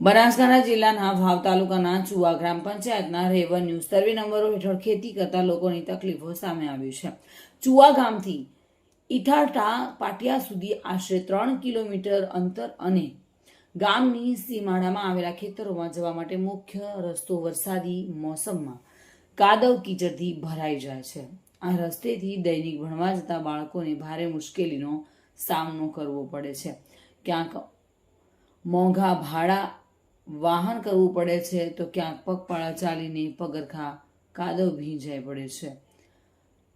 બનાસકાંઠા જિલ્લાના ભાવ તાલુકાના ચુવા ગ્રામ પંચાયતના રેવન્યુ સર્વે નંબરો હેઠળ ખેતી કરતા લોકોની તકલીફો સામે આવી છે. ચુવા ગામથી ઇઠાટા પાટિયા સુધી આશરે ત્રણ કિલોમીટર અંતર અને ગામની સીમાડામાં આવેલા ખેતરોમાં જવા માટે મુખ્ય રસ્તો વરસાદી મોસમમાં કાદવ કીચડથી ભરાઈ જાય છે. આ રસ્તેથી દૈનિક ભણવા જતા બાળકોને ભારે મુશ્કેલીનો સામનો કરવો પડે છે. ક્યાંક મોંઘા ભાડા વાહન કરવું પડે છે તો ક્યાંક પગપાળા ચાલીને પગરખા કાદવ ભીંજાઈ પડે છે.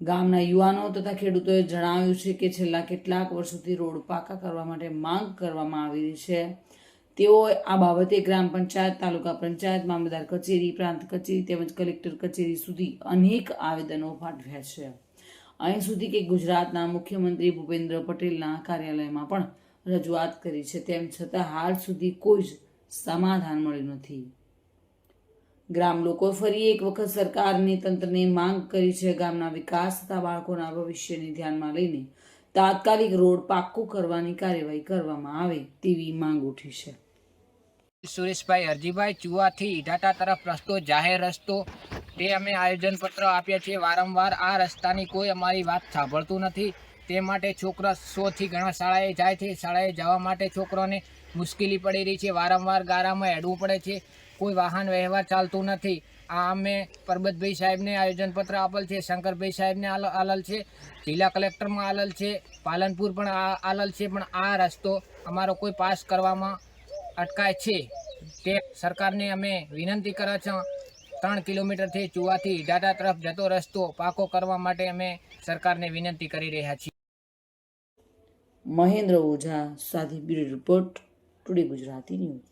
ગામના યુવાનો તથા ખેડૂતોએ જણાવ્યું છે કે છેલ્લા કેટલાક વર્ષોથી રોડ પાકા કરવા માટે માંગ કરવામાં આવી રહી છે. તેઓએ આ બાબતે ગ્રામ પંચાયત, તાલુકા પંચાયત, મામલતદાર કચેરી, પ્રાંત કચેરી તેમજ કલેક્ટર કચેરી સુધી અનેક આવેદનો પાઠવ્યા છે. અહીં સુધી કે ગુજરાતના મુખ્યમંત્રી ભૂપેન્દ્ર પટેલના કાર્યાલયમાં પણ રજૂઆત કરી છે. તેમ છતાં હાલ સુધી કોઈ જ સમાધાન મળ્યું નથી. ગ્રામ લોકો ફરી એક વખત સરકારની તંત્રને માંગ કરી છે ગામના વિકાસ તથા બાળકોના ભવિષ્યને ધ્યાનમાં લઈને. તાત્કાલિક રોડ પાક્કો કરવાની કાર્યવાહી કરવામાં આવે તેવી માંગ ઉઠી છે. સુરેશભાઈ હરજીભાઈ ચુવાથી ઈઢાટા તરફ રસ્તો, જાહેર રસ્તો, તે અમે આયોજન પત્ર આપ્યા છીએ. વારંવાર આ રસ્તાની કોઈ અમારી વાત સાંભળતું નથી. તે માટે છોકરા સોથી ઘણા શાળાએ જાય છે. શાળાએ જવા માટે છોકરોને મુશ્કેલી પડી રહી છે. વારંવાર ગારામાં હેડવું પડે છે. કોઈ વાહન વ્યવહાર ચાલતું નથી. આ અમે પરબતભાઈ સાહેબને આયોજનપત્ર આપેલ છે. શંકરભાઈ સાહેબને આલલ છે. જિલ્લા કલેક્ટરમાં આલલ છે. પાલનપુર પણ આલેલ છે. પણ આ રસ્તો અમારો કોઈ પાસ કરવામાં અટકાય છે. તે સરકારને અમે વિનંતી કરે છે. ત્રણ કિલોમીટરથી ચુવાથી ડાટા તરફ જતો રસ્તો પાકો કરવા માટે અમે સરકારને વિનંતી કરી રહ્યા છીએ. મહેન્દ્ર ઓઝા સાથે bureau report today Gujarati news